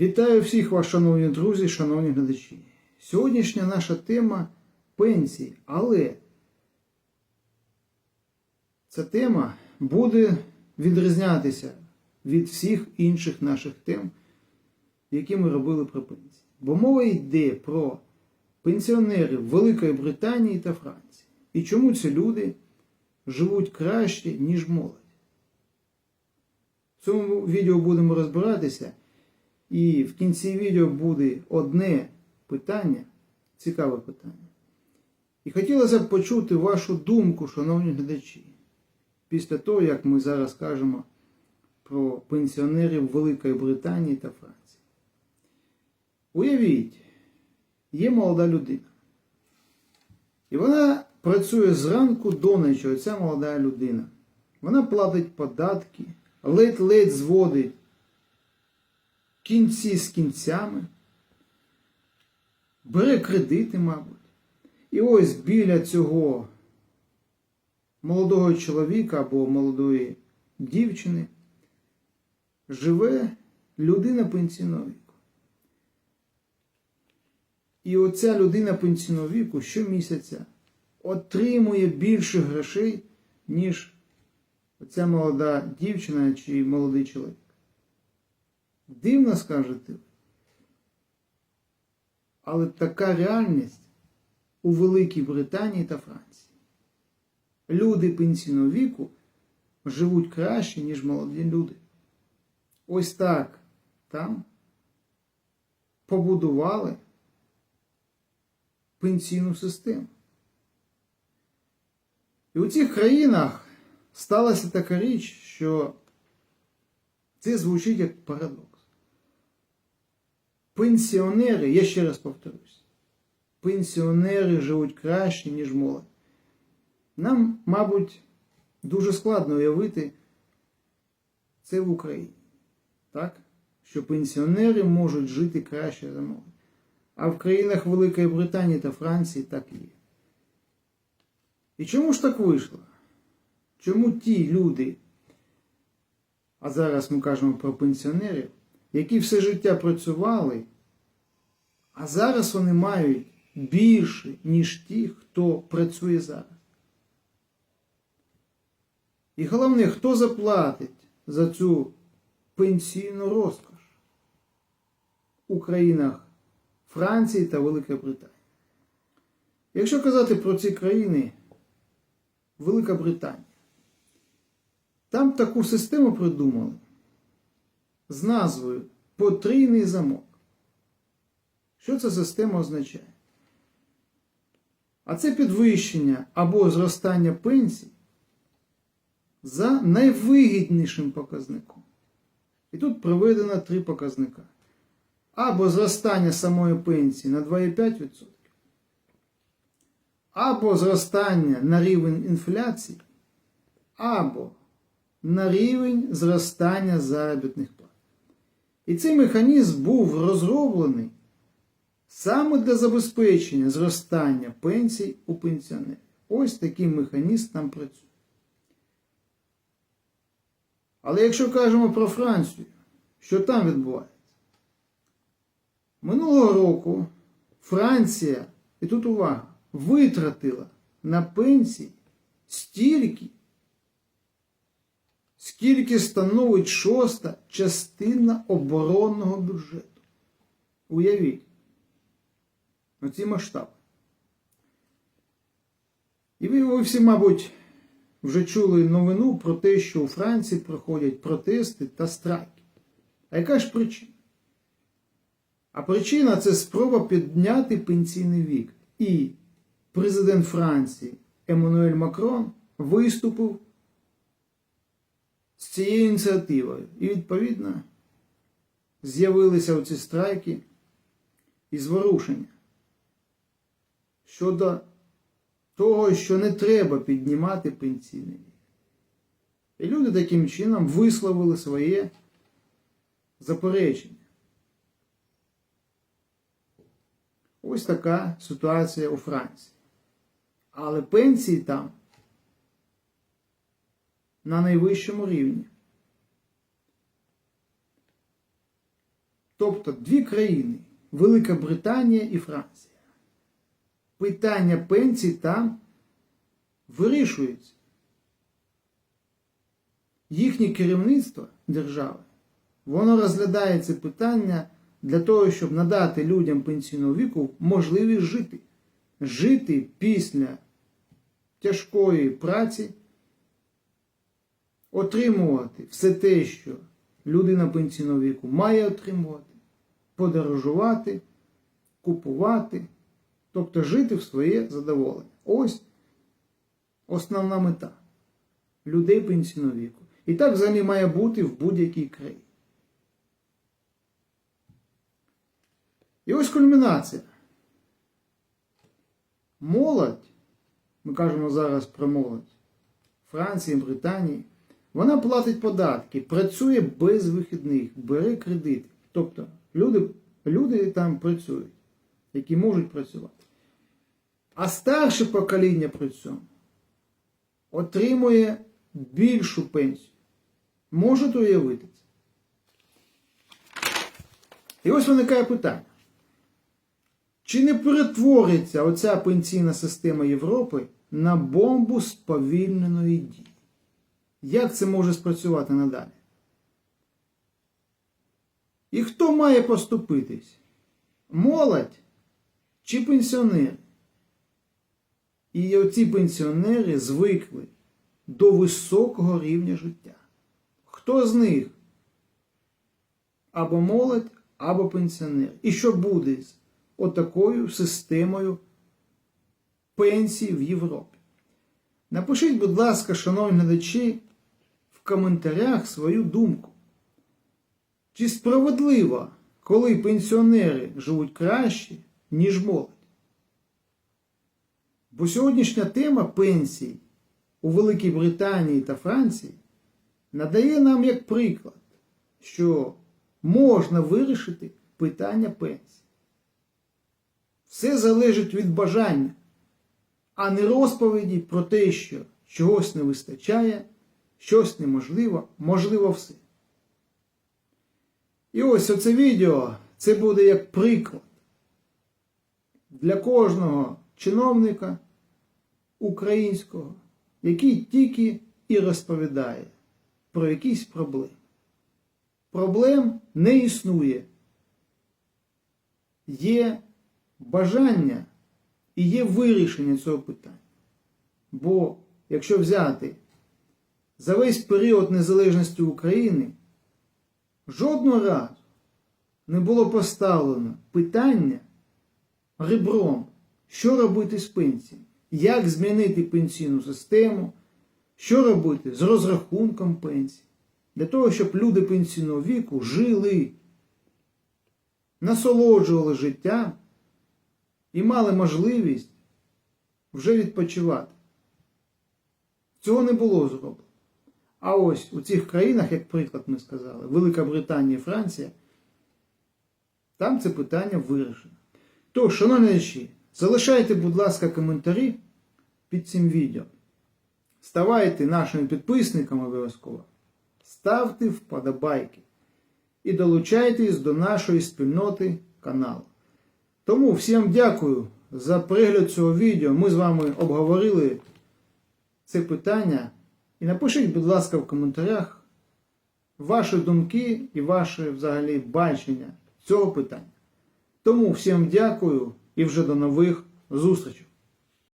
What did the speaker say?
Вітаю всіх вас, шановні друзі, шановні глядачі. Сьогоднішня наша тема пенсії, але ця тема буде відрізнятися від всіх інших наших тем, які ми робили про пенсії. Бо мова йде про пенсіонерів Великої Британії та Франції. І чому ці люди живуть краще, ніж молодь. В цьому відео будемо розбиратися. І в кінці відео буде одне питання, цікаве питання. І хотілося б почути вашу думку, шановні глядачі, після того, як ми зараз кажемо про пенсіонерів Великої Британії та Франції. Уявіть, є молода людина. І вона працює зранку до ночі, оця молода людина. Вона платить податки, ледь-ледь зводить кінці з кінцями, бере кредити, мабуть. І ось біля цього молодого чоловіка або молодої дівчини живе людина пенсійного віку. І оця людина пенсійного віку щомісяця отримує більше грошей, ніж оця молода дівчина чи молодий чоловік. Дивно скажете. Але така реальність у Великій Британії та Франції. Люди пенсійного віку живуть краще, ніж молоді люди. Ось так там побудували пенсійну систему. І у цих країнах сталася така річ, що це звучить як парадокс. Пенсіонери, я ще раз повторюсь, пенсіонери живуть краще, ніж молодь. Нам, мабуть, дуже складно уявити це в Україні. Так? Що пенсіонери можуть жити краще за молодь. А в країнах Великої Британії та Франції так є. І чому ж так вийшло? Чому ті люди, а зараз ми кажемо про пенсіонерів, які все життя працювали, а зараз вони мають більше, ніж ті, хто працює зараз. І головне, хто заплатить за цю пенсійну розкош у країнах Франції та Великої Британії. Якщо казати про ці країни, Велика Британія, там таку систему придумали з назвою Потрійний замок. Що ця система означає? А це підвищення або зростання пенсій за найвигіднішим показником. І тут приведено три показника. Або зростання самої пенсії на 2,5%, або зростання на рівень інфляції, або на рівень зростання заробітних плат. І цей механізм був розроблений саме для забезпечення зростання пенсій у пенсіонерів. Ось такий механізм там працює. Але якщо кажемо про Францію, що там відбувається? Минулого року Франція, і тут увага, витратила на пенсії стільки, скільки становить шоста частина оборонного бюджету. Уявіть, оці масштаби. І ви, ви всі, мабуть, вже чули новину про те, що у Франції проходять протести та страйки. А яка ж причина? А причина це спроба підняти пенсійний вік. І президент Франції Еммануель Макрон виступив з цією ініціативою. І, відповідно, з'явилися оці страйки і зворушення щодо того, що не треба піднімати пенсійний вік. І люди таким чином висловили своє заперечення. Ось така ситуація у Франції. Але пенсії там на найвищому рівні. Тобто дві країни Велика Британія і Франція. Питання пенсій там вирішується. Їхнє керівництво держави, воно розглядає це питання для того, щоб надати людям пенсійного віку можливість жити. Жити після тяжкої праці, отримувати все те, що людина пенсійного віку має отримувати, подорожувати, купувати, тобто жити в своє задоволення. Ось основна мета людей пенсійного віку. І так взагалі має бути в будь-якій країні. І ось кульмінація. Молодь, ми кажемо зараз про молодь Франції, Британії, вона платить податки, працює без вихідних, бере кредити. Тобто люди, люди там працюють, які можуть працювати. А старше покоління при цьому отримує більшу пенсію. Можете уявити це? І ось виникає питання. Чи не перетвориться оця пенсійна система Європи на бомбу сповільненої дії? Як це може спрацювати надалі? І хто має поступитись? Молодь чи пенсіонери? І оці пенсіонери звикли до високого рівня життя. Хто з них? Або молодь, або пенсіонер. І що буде з отакою системою пенсій в Європі? Напишіть, будь ласка, шановні глядачі, в коментарях свою думку. Чи справедливо, коли пенсіонери живуть краще, ніж молодь? Бо сьогоднішня тема пенсій у Великій Британії та Франції надає нам як приклад, що можна вирішити питання пенсії. Все залежить від бажання, а не розповіді про те, що чогось не вистачає, щось неможливо, можливо все. І ось оце відео це буде як приклад для кожного чиновника українського, який тільки і розповідає про якісь проблеми. Проблем не існує. Є бажання і є вирішення цього питання. Бо якщо взяти за весь період незалежності України, жодного разу не було поставлено питання ребром, що робити з пенсією, як змінити пенсійну систему, що робити з розрахунком пенсії, для того, щоб люди пенсійного віку жили, насолоджували життя і мали можливість вже відпочивати. Цього не було зроблено. А ось у цих країнах, як приклад ми сказали, Велика Британія і Франція, там це питання вирішено. Тож, шановні глядачі, залишайте, будь ласка, коментарі під цим відео. Ставайте нашими підписниками обов'язково. Ставте вподобайки і долучайтесь до нашої спільноти каналу. Тому всім дякую за перегляд цього відео. Ми з вами обговорили це питання. І напишіть, будь ласка, в коментарях ваші думки і ваше взагалі бачення цього питання. Тому всім дякую і вже до нових зустрічей.